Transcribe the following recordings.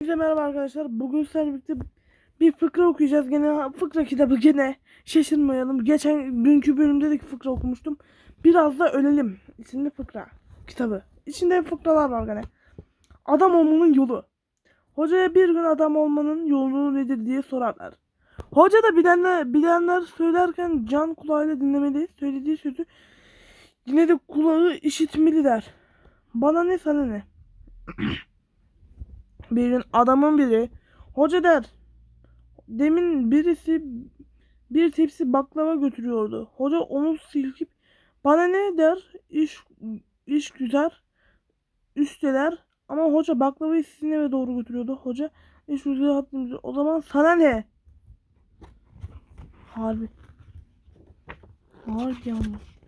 Herkese merhaba arkadaşlar. Bugün sizlerle birlikte bir fıkra okuyacağız. Gene fıkra kitabı gene şaşırmayalım. Geçen günkü bölümde de fıkra okumuştum. Biraz da ölelim isimli fıkra kitabı. İçinde fıkralar var gene. Adam olmanın yolu. Hocaya bir gün adam olmanın yolu nedir diye sorarlar. Hoca da bilenler, bilenler söylerken can kulağıyla dinlemeli. Söylediği sözü yine de kulağı işitmeli der. Bana ne sana ne? Bir gün adamın biri hoca der demin birisi bir tepsi baklava götürüyordu. Hoca onu silkip bana ne der iş iş güzel üsteler ama hoca baklavayı sizin eve doğru götürüyordu. Hoca iş güzel hattımızı o zaman sana ne? Harbi. Harbi yanlış.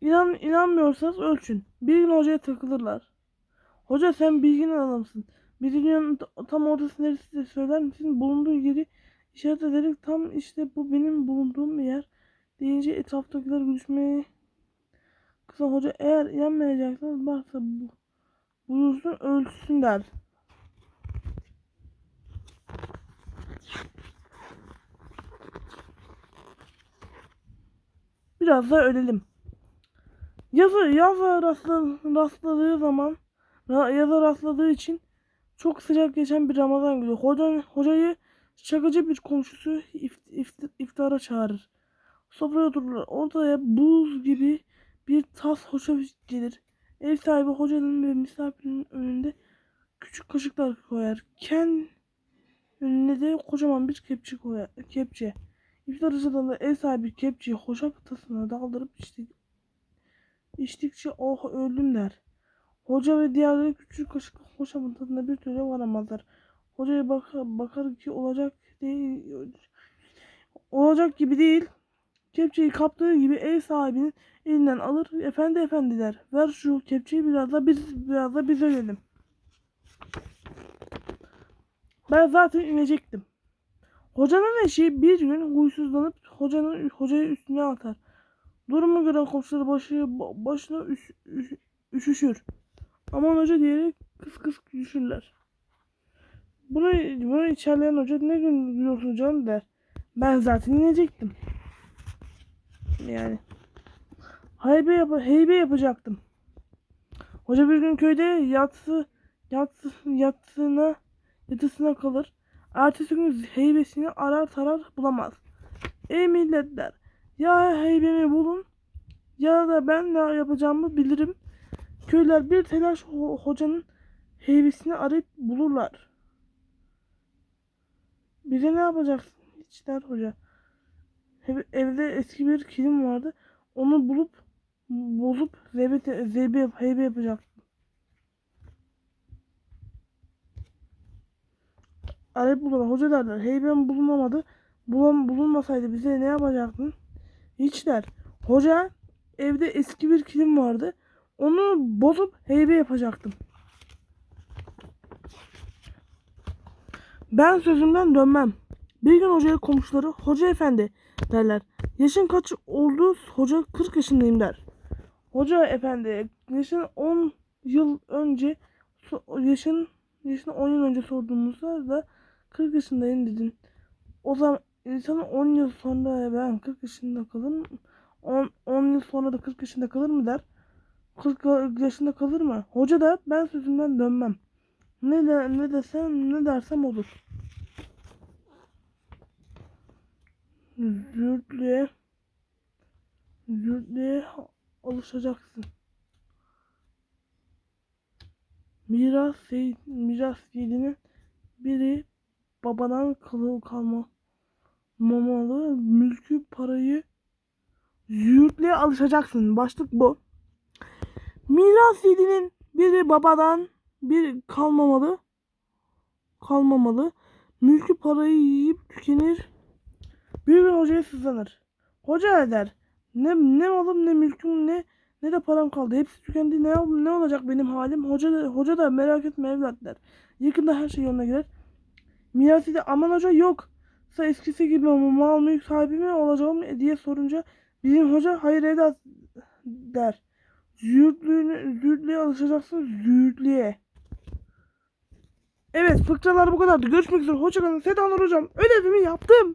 İnan, inanmıyorsanız ölçün. Bir gün hocaya takılırlar. Hoca sen bilgin adamsın. Bir dünyanın ta- tam ortası neresi de söyler misin? Bulunduğu yeri işaret ederek tam işte bu benim bulunduğum yer deyince etraftakiler gülüşmeye kısa hoca eğer inanmayacaksanız varsa bu buyursun ölçsün der. Biraz da ölelim. Yazı rastla, rastladığı zaman yaza rastladığı için çok sıcak geçen bir Ramazan günü hoca, hocayı şakacı bir komşusu ift, ift- iftara çağırır. Sofraya otururlar. Ortaya buz gibi bir tas hoşaf gelir. Ev sahibi hocanın ve misafirin önünde küçük kaşıklar koyar. Ken önüne de kocaman bir kepçe koyar. Kepçe. İftar açıldığında ev sahibi kepçeyi hoşaf tasına daldırıp işte İçtikçe oh öldüm der. Hoca ve diğerleri küçük kaşık hoşafın tadına bir türlü varamazlar. Hocaya bak bakar ki olacak değil olacak gibi değil. Kepçeyi kaptığı gibi ev sahibinin elinden alır. Efendi efendi der. Ver şu kepçeyi biraz da biz biraz da biz ölelim. Ben zaten inecektim. Hocanın eşi bir gün huysuzlanıp hocanın hocayı üstüne atar. Durumu gören komşuları başı, ba- başına üş, üş- üşüşür. Aman hoca diyerek kıs kıs gülüşürler. Bunu, bunu içerleyen hoca ne gün gülüyorsun canım der. Ben zaten inecektim. Yani. Heybe, yap heybe yapacaktım. Hoca bir gün köyde yatsı, yatsı, yatsına, yatısına kalır. Ertesi gün heybesini arar tarar bulamaz. Ey millet der. Ya heybemi bulun ya da ben ne yapacağımı bilirim. Köyler bir telaş ho- hocanın heybesini arayıp bulurlar. Bize ne yapacaksın? Hiç der hoca. Ev- evde eski bir kilim vardı. Onu bulup bozup zeybe, zeybe heybe yapacaktım. Arayıp bulurlar. Hoca derler. Heybem bulunamadı. Bulam, bulunmasaydı bize ne yapacaktın? Hiç der. Hoca evde eski bir kilim vardı. Onu bozup heybe yapacaktım. Ben sözümden dönmem. Bir gün hocaya komşuları hoca efendi derler. Yaşın kaç oldu? Hoca 40 yaşındayım der. Hoca efendi yaşın 10 yıl önce yaşın yaşını 10 yıl önce sorduğumuzda da 40 yaşındayım dedin. O zaman insanın 10 yıl sonra ben 40 yaşında kalır mı? 10, 10 yıl sonra da 40 yaşında kalır mı der. 40 yaşında kalır mı? Hoca da ben sözümden dönmem. Ne de, ne desem ne dersem olur. Zürtlüğe zürtlüğe alışacaksın. Miras miras yiğidinin biri babadan kalı kalma mamalı mülkü parayı züğürtlüğe alışacaksın. Başlık bu. Miras yiğidinin biri babadan bir kalmamalı. Kalmamalı. Mülkü parayı yiyip tükenir. Bir gün hocaya sızlanır. Hoca eder. Ne, ne malım ne mülküm ne ne de param kaldı. Hepsi tükendi. Ne, ne olacak benim halim? Hoca da, hoca da merak etme evlat der. Yakında her şey yoluna girer. Miras yiğidi aman hoca yok. Sa eskisi gibi mal mülk sahibi mi olacağım diye sorunca bizim hoca hayır evlat der. Züğürtlüğüne, züğürtlüğe alışacaksın züğürtlüğe. Evet fıkralar bu kadardı. Görüşmek üzere. Hoşçakalın. Sedanlar hocam. Ödevimi yaptım.